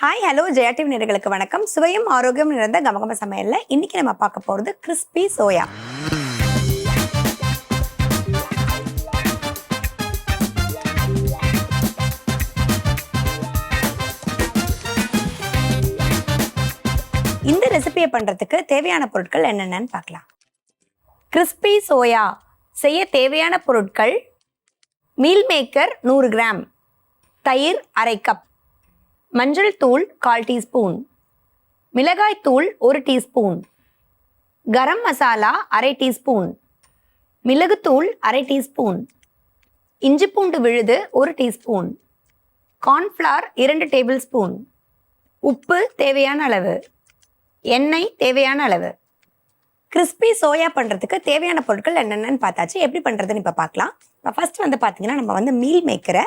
Hi hello Jaya TV வணக்கம். சுவையும் ஆரோக்கியம் நிறைந்த கமகம சமையல்ல இன்னைக்கு நம்ம பார்க்க போறது கிறிஸ்பி சோயா இந்த ரெசிபியை பண்றதுக்கு தேவையான பொருட்கள் என்னென்னு பார்க்கலாம். கிறிஸ்பி சோயா செய்ய தேவையான பொருட்கள் மீல் மேக்கர் நூறு கிராம் தயிர் அரை கப் மஞ்சள் தூள் கால் டீஸ்பூன். மிளகாய் தூள் ஒரு டீஸ்பூன். கரம் மசாலா அரை டீஸ்பூன். மிளகுத்தூள் அரை டீஸ்பூன். இஞ்சி பூண்டு விழுது ஒரு டீஸ்பூன். கார்ன்ஃப்ளார் இரண்டு டேபிள் ஸ்பூன் உப்பு தேவையான அளவு. எண்ணெய் தேவையான அளவு. கிறிஸ்பி சோயா பண்ணுறதுக்கு தேவையான பொருட்கள் என்னென்னு பார்த்தாச்சு. எப்படி பண்ணுறதுன்னு இப்போ பார்க்கலாம். இப்போ ஃபஸ்ட் வந்து பார்த்தீங்கன்னா நம்ம வந்து மீல் மேக்கரை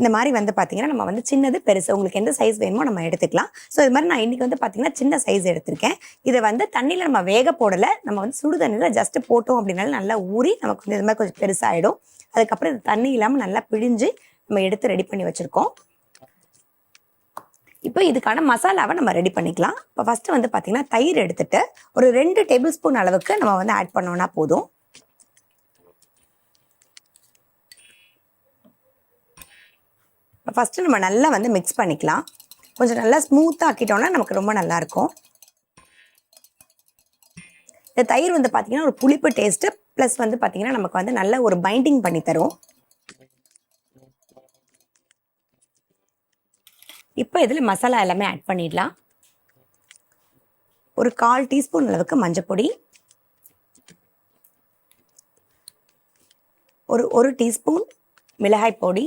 இந்த மாதிரி வந்து பார்த்தீங்கன்னா நம்ம வந்து சின்னது பெருசு உங்களுக்கு எந்த சைஸ் வேணுமோ நம்ம எடுத்துக்கலாம். ஸோ இது மாதிரி நான் இன்றைக்கி வந்து பார்த்தீங்கன்னா சின்ன சைஸ் எடுத்திருக்கேன். இதை வந்து தண்ணியில் நம்ம வேக போடலை. நம்ம வந்து சுடு தண்ணியில் ஜஸ்ட் போட்டோம் அப்படின்னாலும் நல்லா ஊறி நமக்கு வந்து இது மாதிரி கொஞ்சம் பெருசாகிடும் அதுக்கப்புறம் இது தண்ணி இல்லாமல் நல்லா பிழிஞ்சு நம்ம எடுத்து ரெடி பண்ணி வச்சுருக்கோம். இப்போ இதுக்கான மசாலாவை நம்ம ரெடி பண்ணிக்கலாம். இப்போ ஃபஸ்ட்டு வந்து பார்த்தீங்கன்னா தயிர் எடுத்துட்டு ஒரு ரெண்டு டேபிள் ஸ்பூன் அளவுக்கு நம்ம வந்து ஆட் பண்ணோன்னா போதும். ஃபஸ்ட்டு நம்ம நல்லா வந்து மிக்ஸ் பண்ணிக்கலாம். கொஞ்சம் நல்லா ஸ்மூத்தாக ஆக்கிட்டோம்னா நமக்கு ரொம்ப நல்லாயிருக்கும் இந்த தயிர் வந்து பார்த்திங்கன்னா ஒரு புளிப்பு டேஸ்ட்டு ப்ளஸ் வந்து பார்த்திங்கன்னா நமக்கு வந்து நல்ல ஒரு பைண்டிங் பண்ணி தரும் இப்போ இதில் மசாலா எல்லாமே ஆட் பண்ணிடலாம். ஒரு கால் டீஸ்பூன் அளவுக்கு மஞ்சப்பொடி. ஒரு ஒரு டீஸ்பூன் மிளகாய் பொடி.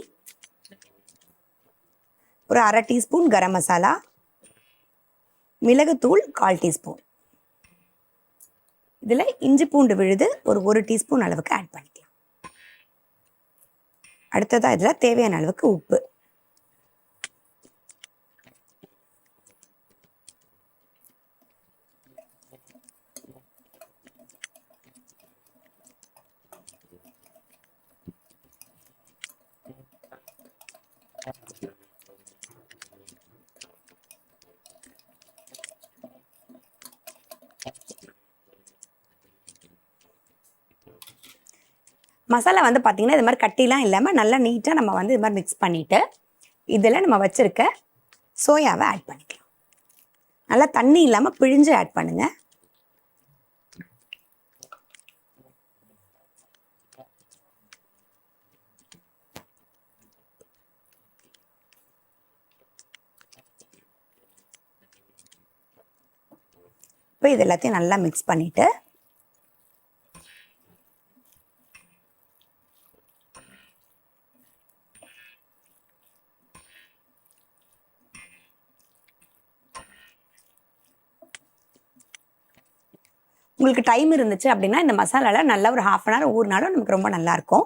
ஒரு அரை டீஸ்பூன் கரம் மசாலா மிளகுத்தூள் கால் டீஸ்பூன். இதில் இஞ்சி பூண்டு விழுது ஒரு ஒரு டீஸ்பூன் அளவுக்கு ஆட் பண்ணிக்கலாம். அடுத்ததாக இதில் தேவையான அளவுக்கு உப்பு. மசாலா வந்து பார்த்திங்கன்னா இது மாதிரி கட்டிலாம் இல்லாமல் நல்லா நீட்டாக நம்ம வந்து இது மாதிரி மிக்ஸ் பண்ணிவிட்டு இதில் நம்ம வச்சுருக்க சோயாவை ஆட் பண்ணிக்கலாம். நல்லா தண்ணி இல்லாமல் பிழிஞ்சு ஆட் பண்ணுங்கள் இப்போ இது எல்லாத்தையும் நல்லா மிக்ஸ் பண்ணிவிட்டு உங்களுக்கு டைம் இருந்துச்சு அப்படின்னா இந்த மசாலாவில் நல்லா ஒரு ஹாஃப் அன் ஹவர் ஊறினாலும் நமக்கு ரொம்ப நல்லாயிருக்கும்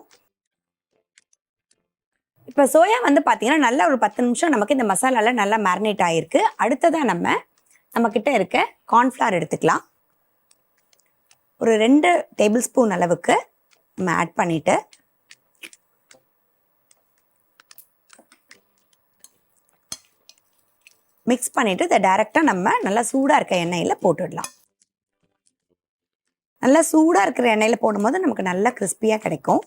இப்போ சோயா வந்து பார்த்தீங்கன்னா நல்லா ஒரு பத்து நிமிஷம் நமக்கு இந்த மசாலாவில் நல்லா மேரினேட் ஆகிருக்கு அடுத்ததாக நம்ம நம்மக்கிட்ட இருக்க கார்ன்ஃப்ளவர் எடுத்துக்கலாம். ஒரு ரெண்டு டேபிள் ஸ்பூன் அளவுக்கு நம்ம ஆட் பண்ணிவிட்டு மிக்ஸ் பண்ணிவிட்டு இதை டைரெக்டாக நம்ம நல்லா சூடாக இருக்க எண்ணெயில் போட்டுடலாம். நல்லா சூடாக இருக்கிற எண்ணெயில் போடும்போது நமக்கு நல்லா கிறிஸ்பியாக கிடைக்கும்.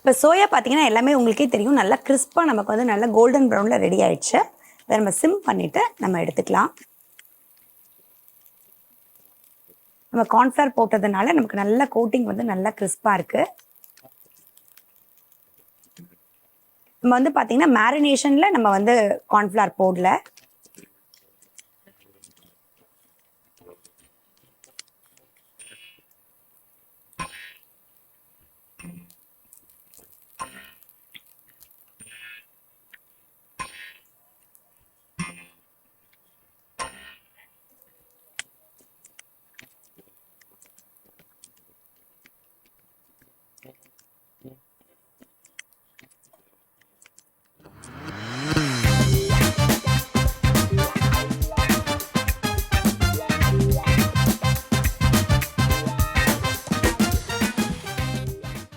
இப்போ சோயா பார்த்தீங்கன்னா எல்லாமே உங்களுக்கே தெரியும். நல்லா கிறிஸ்பாக நமக்கு வந்து நல்லா கோல்டன் ப்ரௌனில் ரெடி ஆயிடுச்சு. அதை நம்ம சிம் பண்ணிவிட்டு நம்ம எடுத்துக்கலாம். நம்ம கார்ன்ஃப்ளவர் போட்டதுனால நமக்கு நல்ல கோட்டிங் வந்து நல்லா கிறிஸ்பாக இருக்குது நம்ம வந்து பார்த்தீங்கன்னா மேரினேஷனில் நம்ம வந்து கார்ன்ஃப்ளவர் போடல.